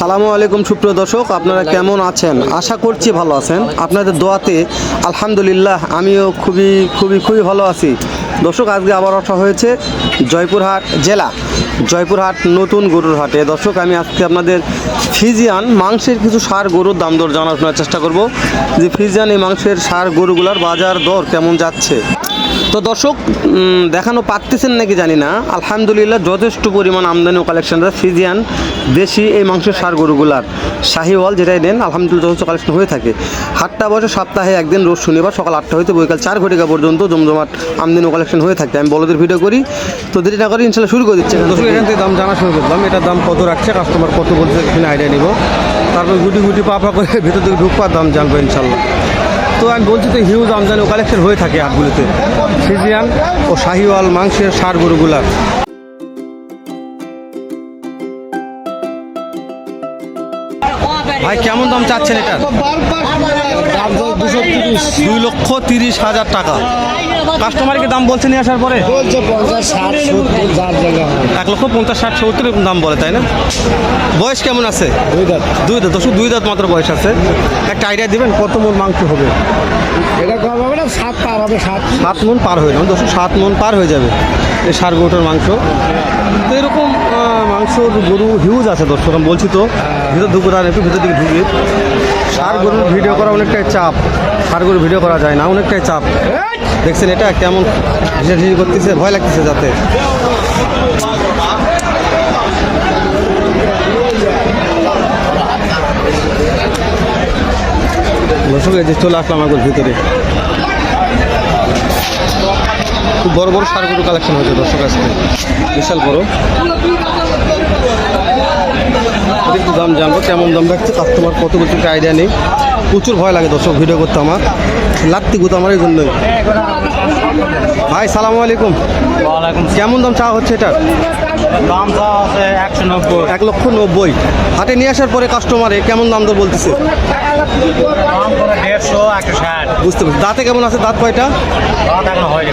সালামু আলাইকুম সুপ্রিয় দর্শক আপনারা কেমন আছেন? আশা করছি ভালো আছেন। আপনাদের দোয়াতে আলহামদুলিল্লাহ আমিও খুবই খুবই খুবই ভালো আছি। দর্শক আজকে আবার আসা হয়েছে জয়পুরহাট জেলা। জয়পুরহাট নতুন গরুর হাটে। দর্শক আমি আজকে আপনাদের ফিজিয়ান মাংসের কিছু সার গরুর দাম দর জানার চেষ্টা করব। যে ফিজিয়ান এই মাংসের সার গরুগুলার বাজার দর কেমন যাচ্ছে? তো দর্শক দেখানো পারতেছেন নাকি জানি না। আলহামদুলিল্লাহ যথেষ্ট পরিমাণ আমদানি ও কালেকশনটা ফিজিয়ান, দেশি এই মাংসের সার গরুগুলার শাহিওয়াল যেটাই নেন, আলহামদুলিল্লাহ যথেষ্ট কালেকশন হয়ে থাকে। হাটটা বসে সপ্তাহে একদিন, রোজ শনিবার সকাল আটটা হইতে বৈকাল চার ঘটিকা পর্যন্ত জমজমাট আমদানি ও কালেকশন হয়ে থাকে। আমি বলদের ভিডিও করি। তো দেরি না করে ইনশাল্লাহ শুরু করে দিচ্ছি। দর্শক, এখান থেকে দাম জানা শুরু করলাম। এটার দাম কত রাখছে? কাস্টমার কত বলছে এখানে আইডিয়া নিব। তারপর গুটি গুটি পা পা করে ভেতর থেকে ঢুকবার দাম জানব ইনশাল্লাহ তো আমি বলছি তো হিউজ আমদানি কালেকশন হয়ে থাকে হাটগুলিতে ফিজিয়ান ও শাহিওয়াল মাংসের সার গরুগুলার। ভাই কেমন দাম চাচ্ছেন এটার? দুই লক্ষ তিরিশ হাজার টাকা। কাস্টমারকে দাম বলছে নিয়ে আসার পরে? এক লক্ষ পঞ্চাশ ষাট সত্তর দাম বলে তাই না? বয়স কেমন আছে? দুই দাঁত। দুই দাঁত দশ দুই দাঁত মাত্র বয়স আছে। একটা আইডিয়া দিবেন কত মন মাংস হবে? এটা কম হবে না সাত পার হবে সাত। সাত মন পার হয়ে যাবে। দশ সাত মন পার হয়ে যাবে এই সার গরুটার মাংস। তো এরকম মাংসর গরু হিউজ আছে দর্শক, আমি বলছি তো, ভিতর ঢুকে আর একটু ভিতর দিকে ঢুকি সার গরুর ভিডিও করা অনেকটাই চাপ। সার গরুর ভিডিও করা যায় না, অনেকটাই চাপ। দেখছেন এটা কেমন হিসেব করতেছে, ভয় লাগতেছে যাতে। দর্শক, এই যে চলে আসলাম আমার ভিতরে। খুব বড় বড় সার গরু কালেকশন হয়েছে দর্শক, আজকে। বিশাল বড়। একটু দাম জানব কেমন দাম রাখছে কাস্টমার কত কিছু আইডিয়া নেই। প্রচুর ভয় লাগে দর্শক ভিডিও করতে আমার। লাগতে গুতো আমার এই জন্যই। ভাই সালাম আলাইকুম। কেমন দাম চা হচ্ছে এটা দাম চা আছে একশো নব্বই। এক লক্ষ নব্বই। হাটে নিয়ে আসার পরে কাস্টমারে কেমন দাম দর বলতেছে? বুঝতে পারছি। দাঁতে কেমন আছে? দাঁত কয়টা?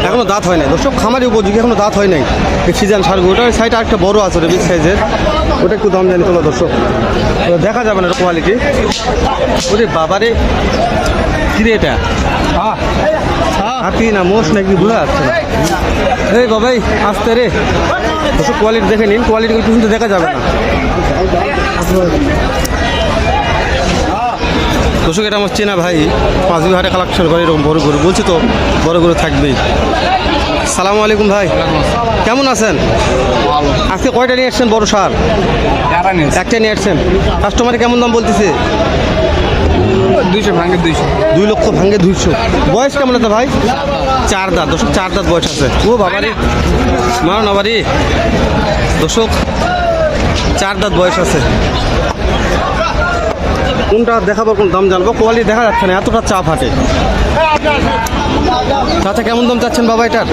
এখনও দাঁত হয় নাই। দর্শক খামারি উপযোগী এখনও দাঁত হয় নাই। এই সিজন সার ওটা সাইড একটা বড় আছে ওটা বিগ সাইজের ওটা একটু দাম জানি তোলা দর্শক। দেখা যাবে না কোয়ালিটি ওরে বাবারে কিরে এটা? হাতি না মোষ নাকি? বোঝা যাচ্ছে এই বাবাই আসতে রে। দর্শক কোয়ালিটি দেখে নিন কোয়ালিটি কিন্তু দেখা যাবে না। দর্শক এটা আমার চেনা ভাই পাঁচ বিঘা হাটে কালেকশন করে এরকম বড় গরু বলছি তো বড় গরু থাকবেই। সালাম আলাইকুম ভাই কেমন আছেন? আজকে কয়টা নিয়ে আসছেন বড় সার? একটা নিয়ে আসছেন। কাস্টমারে কেমন দাম বলতেছে? দুইশো ভাঙে দুইশো। দুই লক্ষ ভাঙে দুইশো। বয়স কেমন আছে ভাই? চার দাঁত দর্শক চার দাঁত বয়স আছে। ও বাবারি। মারো না বাড়ি দর্শক চার দাঁত বয়স আছে। কোনটা দেখাবো কোন দাম জানব? কোয়ালিটি দেখা যাচ্ছে না এতটা চাপ হাটে চাচা কেমন দাম চাচ্ছেন বাবা এটার?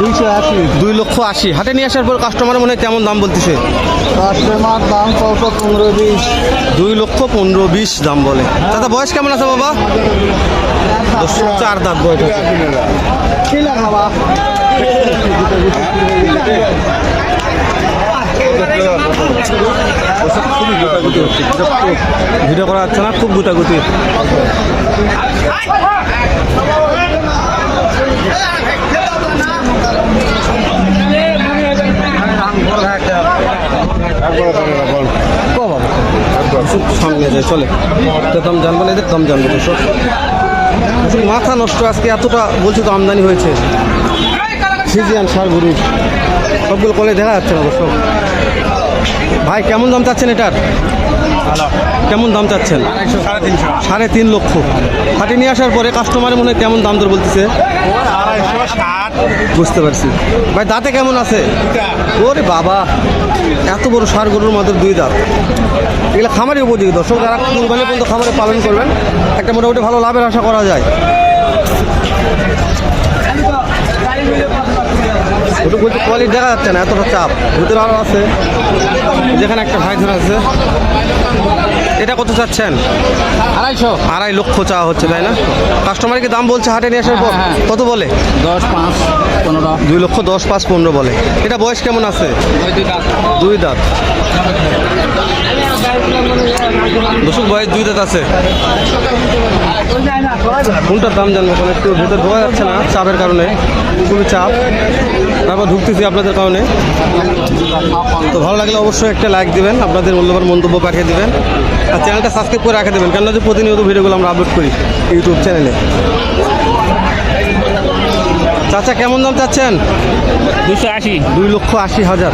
দুইশো আশি। দুই লক্ষ আশি। হাটে নিয়ে আসার পর কাস্টমার মনে হয় কেমন দাম বলতেছে? কাস্টমার দাম কত পনেরো বিশ। দুই লক্ষ পনেরো বিশ দাম বলে। দাদা বয়স কেমন আছে বাবা? চার দাঁত বয়স ভিডিও করা যাচ্ছে না খুব গুটাগুটি সঙ্গে যায় চলে। তো দাম জানব না এদের দাম জানব তো সব। মাথা নষ্ট আজকে এতটা বলছি তো আমদানি হয়েছে। সিজিয়ান সার গরু। সবগুলো কলে দেখা যাচ্ছে না সব ভাই কেমন দাম চাচ্ছেন এটার? কেমন দাম চাচ্ছেন? সাড়ে তিন লক্ষ। হাটে নিয়ে আসার পরে কাস্টমারের মনে হয় কেমন দাম দর বলতেছে? বুঝতে পারছি। ভাই, দাঁতে কেমন আছে? ওরে বাবা, এত বড় সার গরুর মাত্র দুই দাঁত। এগুলো খামারে উপযোগী। দর্শক, যারা কুরবানি পর্যন্ত খামারে পালন করবেন, একটা মোটামুটি ভালো লাভের আশা করা যায়। ওটু বলতে কোয়ালিটি দেখা যাচ্ছে না, এতটা চাপ। ভিতরে আরও আছে। যেখানে একটা ভাই ধরে আছে। এটা কত চাচ্ছেন? আড়াইশো। আড়াই লক্ষ চাওয়া হচ্ছে তাই না? কাস্টমারকে দাম বলছে হাটে নিয়ে আসার পর? হ্যাঁ, হ্যাঁ। কত বলে? দশ পাঁচ পনেরো। দুই লক্ষ দশ পাঁচ পনেরো বলে। এটা বয়স কেমন আছে? দুই দাঁত। দাঁত। বয়স দুই দাঁত আছে। কোনটার দাম জানব? একটু ভেতর ঢোকা যাচ্ছে না চাপের কারণে। খুবই চাপ। তারপর ঢুকতেছি আপনাদের কারণে। তো ভালো লাগলে অবশ্যই একটা লাইক দিবেন। আপনাদের মূল্যবান মন্তব্য পাঠিয়ে দিবেন। আর চ্যানেলটা সাবস্ক্রাইব করে রাখে দেবেন কেননা যে প্রতিনিয়ত ভিডিওগুলো আমরা আপলোড করি ইউটিউব চ্যানেলে চাচা কেমন দাম চাচ্ছেন? দুশো আশি। দুই লক্ষ আশি হাজার।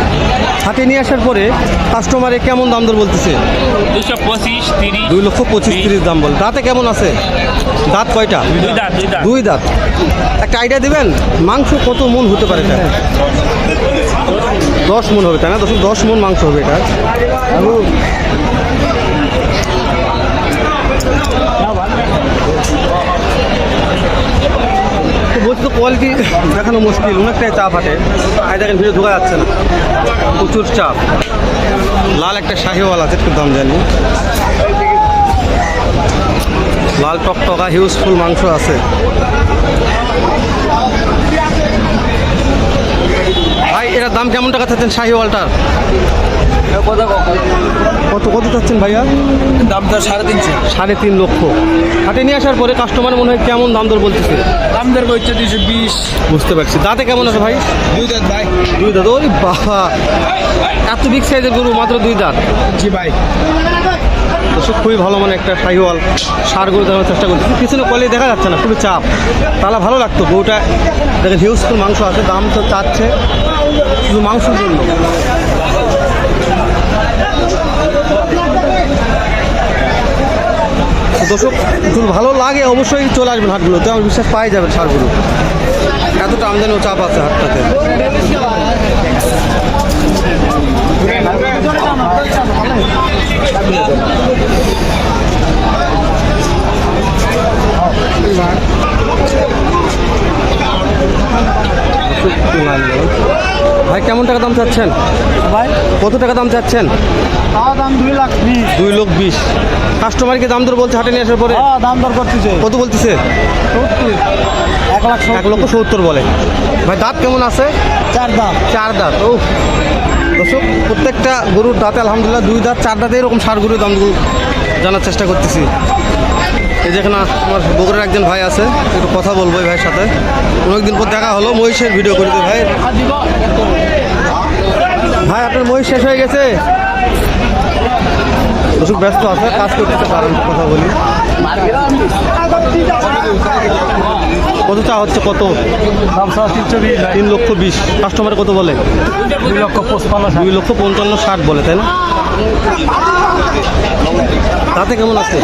হাটে নিয়ে আসার পরে কাস্টমারে কেমন দাম দর বলতেছে? দুশো পঁচিশ তিরিশ দুই লক্ষ পঁচিশ তিরিশ দাম বল। দাঁতে কেমন আছে? দাঁত কয়টা? দুই দাঁত দুই দাঁত। একটা আইডিয়া দেবেন? মাংস কত মন হতে পারে এটা? দশ মন হবে তাই না? দশ মন মাংস হবে এটা তো বলছি তো কোয়ালিটি দেখানো মুশকিল, অনেকটাই চাপ হাটে আর দেখেন ভিড়ে ঢোকা যাচ্ছে না। প্রচুর চাপ। লাল একটা শাহিওয়াল আছে, একটু দাম জানি। লাল টকটকা হিউজফুল মাংস আছে। ভাই, এটার দাম কেমন টাকা চাচ্ছেন শাহিওয়ালটার? কত কত চাচ্ছেন ভাইয়া? দামটা সাড়ে তিনশো। সাড়ে তিন লক্ষ। হাটে নিয়ে আসার পরে কাস্টমার মনে হয় কেমন দাম দর বলতেছে? দাম দর করছে দুশো বিশ। বুঝতে পারছি। দাঁতে কেমন আছে ভাই? দুই দাঁত ভাই। দুই দাঁত। ওরে বাবা। এত বিগ সাইজের গরু মাত্র দুই দাঁত। জি ভাই। খুবই ভালো মানে একটা শাহিওয়াল সার গরু দেওয়ার চেষ্টা করছি। পিছনে কলে দেখা যাচ্ছে না খুবই চাপ। তাহলে ভালো লাগতো গরুটা। দেখেন হিউজফুল মাংস আছে দাম তো চাচ্ছে। শুধু মাংসের জন্য। দর্শক যদি ভালো লাগে, অবশ্যই চলে আসবেন হাটগুলোতে আমার বিশ্বাস পাই যাবেন সারগুলো এতটা আমদানি ও চাপ আছে হাটটাতে। ভাই কেমন টাকা দাম চাচ্ছেন? ভাই? কত টাকা দাম চাচ্ছেন? দাম দুই লাখ বিশ। দুই লোক বিশ। কাস্টমারকে দাম দর বলছে হাটে নিয়ে আসার পরে? হ্যাঁ দাম দর করতেছে। কত বলতেছে? এক লাখ এক লক্ষ সত্তর। বলে। ভাই দাঁত কেমন আছে? চার দাম চার দাঁত। ও দর্শক প্রত্যেকটা গরুর দাঁতে আলহামদুলিল্লাহ দুই দাঁত চার দাঁতে এরকম সার গরুর দাম জানার চেষ্টা করতেছি। এই যেখানে আমার বগুড়ার একজন ভাই আছে একটু কথা বলব এই ভাইয়ের সাথে। অনেকদিন পর দেখা হলো মহিষের ভিডিও করে দিই ভাই। ভাই আপনার মহিষ শেষ হয়ে গেছে? দর্শক ব্যস্ত আছে কাজ করতে পারেন কথা বলি। কত চা হচ্ছে কত? দাম সাড়ে তিনশো বিশ তিন লক্ষ বিশ। কাস্টমার কত বলে? দুই লক্ষ দুই লক্ষ পঞ্চান্ন ষাট বলে তাই না? তাতে কেমন আছে?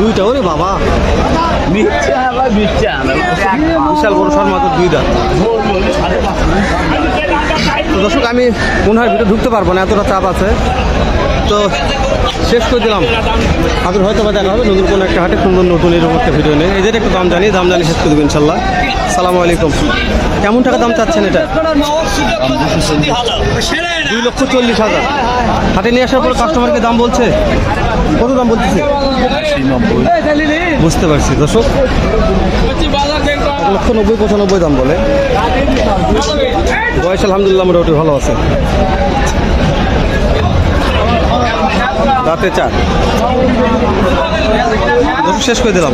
দুইটা। ওরে বাবা। বিশাল বড় সার মাত্র দুই দাঁত। তো দর্শক আমি মনে হয় ভিতরে ঢুকতে পারব না এতটা চাপ আছে। তো শেষ করে দিলাম। আপনার হয়তো বা দেখা হবে নতুন কোনো একটা হাটে সুন্দর নতুন এরকম একটা ভিডিও নেই এদের একটু দাম জানি দাম জানি শেষ করে দেবো ইনশাল্লাহ। সালামু আলাইকুম। কেমন টাকা দাম চাচ্ছেন এটা? দুই লক্ষ চল্লিশ হাজার। হাটে নিয়ে আসার পরে কাস্টমারকে দাম বলছে? কত দাম বলতেছে? বুঝতে পারছি। দর্শক লক্ষ নব্বই, পঁচানব্বই দাম বলে। বয়স আলহামদুলিল্লাহ মোটামুটি ভালো আছে। রাতে দর্শক, শেষ করে দিলাম।